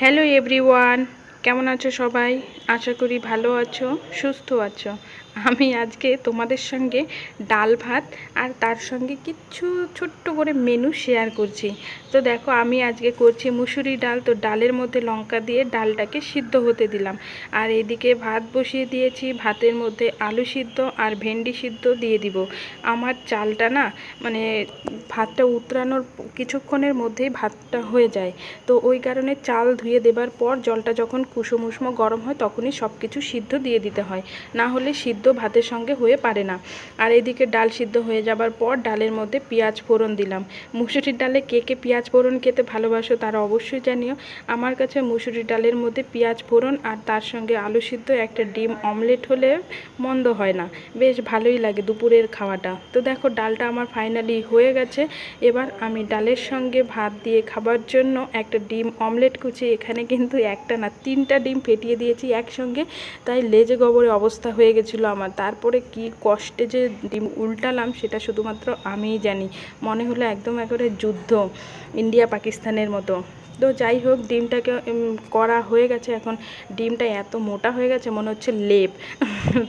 Hello everyone কেমন আছো সবাই? আশা করি ভালো আছো সুস্থ আছো। আমি আজকে তোমাদের সঙ্গে ডাল ভাত আর তার সঙ্গে কিচ্ছু ছোট্ট করে মেনু শেয়ার করছি। তো দেখো, আমি আজকে করছি মুসুরি ডাল, তো ডালের মধ্যে লঙ্কা দিয়ে ডালটাকে সিদ্ধ হতে দিলাম। আর এদিকে ভাত বসিয়ে দিয়েছি, ভাতের মধ্যে আলু সিদ্ধ আর ভেন্ডি সিদ্ধ দিয়ে দিব। আমার চালটা না মানে ভাতটা উতরানোর কিছুক্ষণের মধ্যেই ভাতটা হয়ে যায়। তো ওই কারণে চাল ধুয়ে দেবার পর জলটা যখন কুসুম উষ্ম গরম হয়, তখনই সব কিছু সিদ্ধ দিয়ে দিতে হয়। না হলে সিদ্ধ ভাতের সঙ্গে হয়ে পারে না। আর এদিকে ডাল সিদ্ধ হয়ে যাবার পর ডালের মধ্যে পেঁয়াজ ফোড়ন দিলাম। মুসুরির ডালে কে কে পেঁয়াজ ফোড়ন খেতে ভালোবাসো তারা অবশ্যই জানিও। আমার কাছে মুসুরির ডালের মধ্যে পেঁয়াজ ফোড়ন আর তার সঙ্গে আলু সিদ্ধ, একটা ডিম অমলেট হলে মন্দ হয় না। বেশ ভালোই লাগে দুপুরের খাওয়াটা। তো দেখো, ডালটা আমার ফাইনালি হয়ে গেছে। এবার আমি ডালের সঙ্গে ভাত দিয়ে খাবার জন্য একটা ডিম অমলেট কুচি, এখানে কিন্তু একটা না, তিনটা ডিম ফেটিয়ে দিয়েছি একসঙ্গে। তাই লেজে গবরে অবস্থা হয়ে গেছিল আমার। তারপরে কি কষ্টে যে ডিম উল্টালাম সেটা শুধুমাত্র আমিই জানি। মনে হলো একদম একেবারে যুদ্ধ ইন্ডিয়া পাকিস্তানের মতো। তো যাই হোক, ডিমটাকে করা হয়ে গেছে। এখন ডিমটা এত মোটা হয়ে গেছে, মনে হচ্ছে লেপ।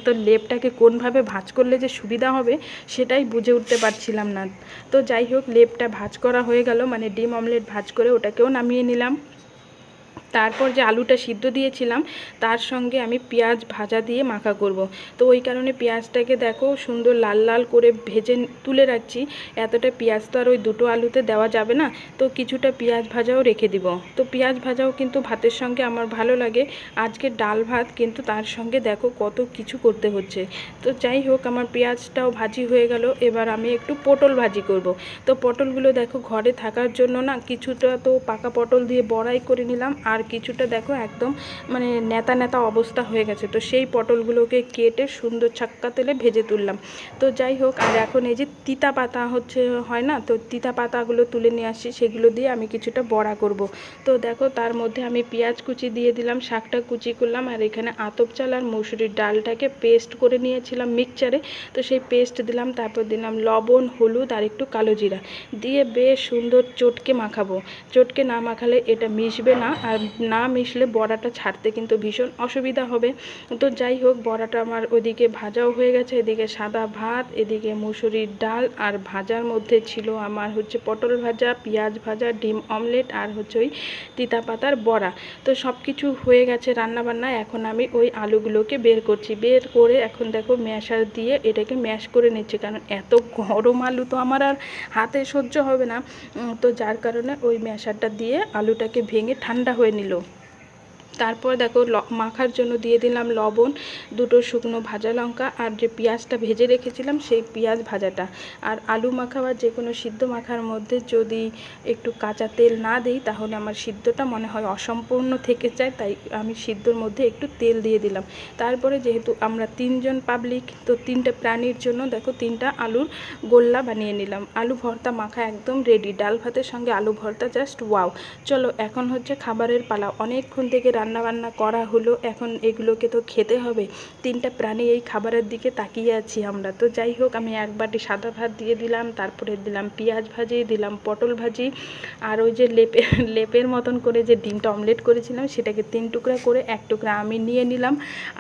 তো লেপটাকে কোনভাবে ভাঁজ করলে যে সুবিধা হবে সেটাই বুঝে উঠতে পারছিলাম না। তো যাই হোক, লেপটা ভাঁজ করা হয়ে গেল। মানে ডিম অমলেট ভাঁজ করে ওটাকেও নামিয়ে নিলাম। তারপর যে আলুটা সিদ্ধ দিয়েছিলাম, তার সঙ্গে আমি পেঁয়াজ ভাজা দিয়ে মাখা করব। তো ওই কারণে পেঁয়াজটাকে দেখো সুন্দর লাল লাল করে ভেজে তুলে রাখছি। এতটা পেঁয়াজ তো আর ওই দুটো আলুতে দেওয়া যাবে না। তো কিছুটা পেঁয়াজ ভাজাও রেখে দিব। তো পেঁয়াজ ভাজাও কিন্তু ভাতের সঙ্গে আমার ভালো লাগে। আজকে ডাল ভাত কিন্তু তার সঙ্গে দেখো কত কিছু করতে হচ্ছে। তো যাই হোক, আমার পেঁয়াজটাও ভাজি হয়ে গেল। এবার আমি একটু পটল ভাজি করব। তো পটলগুলো দেখো ঘরে থাকার জন্য না কিছুটা তো পাকা পটল দিয়ে বড়াই করে নিলাম। আর কিছুটা দেখো একদম মানে নেতা নেতা অবস্থা হয়ে গেছে। তো সেই পটলগুলোকে কেটে সুন্দর ছাক্কা তেলে ভেজে তুললাম। তো যাই হোক, আর এখন এই যে তিতা পাতা হচ্ছে, হয় না? তো তিতা পাতাগুলো তুলে নিয়ে আসছি সেগুলো দিয়ে আমি কিছুটা বড়া করব। তো দেখো, তার মধ্যে আমি পেঁয়াজ কুচি দিয়ে দিলাম, শাকটা কুচি করলাম, আর এখানে আতপ চাল আর মসুরির ডালটাকে পেস্ট করে নিয়েছিলাম মিক্সচারে। তো সেই পেস্ট দিলাম, তারপর দিলাম লবণ, হলুদ আর একটু কালো জিরা। দিয়ে বেশ সুন্দর চটকে মাখাবো। চটকে না মাখালে এটা মিশবে না, আর না মিশলে বড়াটা ছাড়তে কিন্তু ভীষণ অসুবিধা হবে। তো যাই হোক, বড়াটা আমার ওদিকে ভাজাও হয়ে গেছে, এদিকে সাদা ভাত, এদিকে মুসুরির ডাল আর ভাজার মধ্যে ছিল আমার হচ্ছে পটল ভাজা, পেঁয়াজ ভাজা, ডিম অমলেট আর হচ্ছে ওই তিতা পাতার বড়া। তো সব কিছু হয়ে গেছে রান্নাবান্না এখন আমি ওই আলুগুলোকে বের করছি। বের করে এখন দেখো ম্যাশার দিয়ে এটাকে ম্যাশ করে নিচ্ছি, কারণ এত গরম আলু তো আমার আর হাতে সহ্য হবে না। তো যার কারণে ওই ম্যাশারটা দিয়ে আলুটাকে ভেঙে ঠান্ডা হয়ে nilo. তারপর দেখো মাখার জন্য দিয়ে দিলাম লবণ, দুটো শুকনো ভাজা লঙ্কা আর যে পেঁয়াজটা ভেজে রেখেছিলাম সেই পেঁয়াজ ভাজাটা। আর আলু মাখা বা যে কোনো সিদ্ধ মাখার মধ্যে যদি একটু কাঁচা তেল না দিই তাহলে আমার সিদ্ধটা মনে হয় অসম্পূর্ণ থেকে যায়, তাই আমি সিদ্ধর মধ্যে একটু তেল দিয়ে দিলাম। তারপরে যেহেতু আমরা তিনজন পাবলিক তো তিনটে প্রাণীর জন্য দেখো তিনটা আলুর গোল্লা বানিয়ে নিলাম। আলু ভর্তা মাখা একদম রেডি ডাল ভাতের সঙ্গে আলু ভর্তা জাস্ট ওয়াও চলো এখন হচ্ছে খাবারের পালা। অনেকক্ষণ থেকে রান্না বান্না করা হলো, এখন এগুলোকে তো খেতে হবে। তিনটা প্রাণী এই খাবারের দিকে তাকিয়ে আছি আমরা। তো যাই হোক, আমি এক বাটি সাদা ভাত দিয়ে দিলাম, তারপরে দিলাম পেঁয়াজ ভাজি, দিলাম পটল ভাজি, আর ওই যে লেপে, লেপের মতন করে যে ডিমটা অমলেট করেছিলাম, সেটাকে তিন টুকরা করে এক টুকরা আমি নিয়ে নিলাম।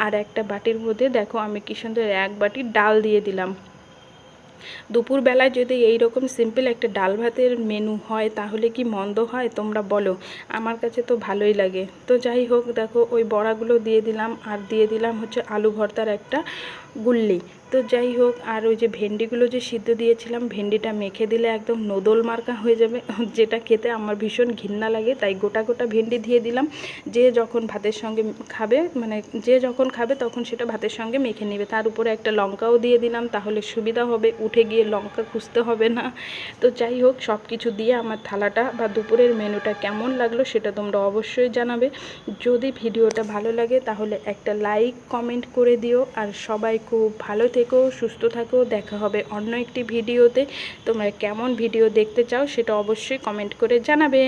আর একটা বাটির মধ্যে দেখো, আমি কি সুন্দর এক বাটি ডাল দিয়ে দিলাম। দুপুরবেলায় যদি এই রকম সিম্পল একটা ডাল ভাতের মেনু হয়, তাহলে কি মন্দ হয়? তোমরা বলো। আমার কাছে তো ভালোই লাগে। তো যাই হোক, দেখো, ওই বড়াগুলো দিয়ে দিলাম। আর দিয়ে দিলাম হচ্ছে আলু ভর্তার একটা গুল্লি। তো যাই হোক, আর ওই যে ভেন্ডিগুলো যে সিদ্ধ দিয়েছিলাম, ভেন্ডিটা মেখে দিলে একদম নোদল মার্কা হয়ে যাবে। যেটা খেতে আমার ভীষণ ঘৃণা লাগে, তাই গোটা গোটা ভেন্ডি দিয়ে দিলাম। যে যখন ভাতের সঙ্গে খাবে মানে যে যখন খাবে, তখন সেটা ভাতের সঙ্গে মেখে নেবে। তার উপরে একটা লঙ্কাও দিয়ে দিলাম, তাহলে সুবিধা হবে। উঠে গিয়ে লঙ্কা খুঁজতে হবে না। তো যাই হোক সব কিছু দিয়ে আমার থালাটা বা দুপুরের মেনুটা কেমন লাগল সেটা তোমরা অবশ্যই জানাবে। যদি ভিডিওটা ভালো লাগে তাহলে একটা লাইক, কমেন্ট করে দিও। আর সবাই খুব ভালো থেকো, সুস্থ থাকো। দেখা হবে অন্য একটি ভিডিওতে। তোমরা কেমন ভিডিও দেখতে চাও সেটা অবশ্যই কমেন্ট করে জানাবে।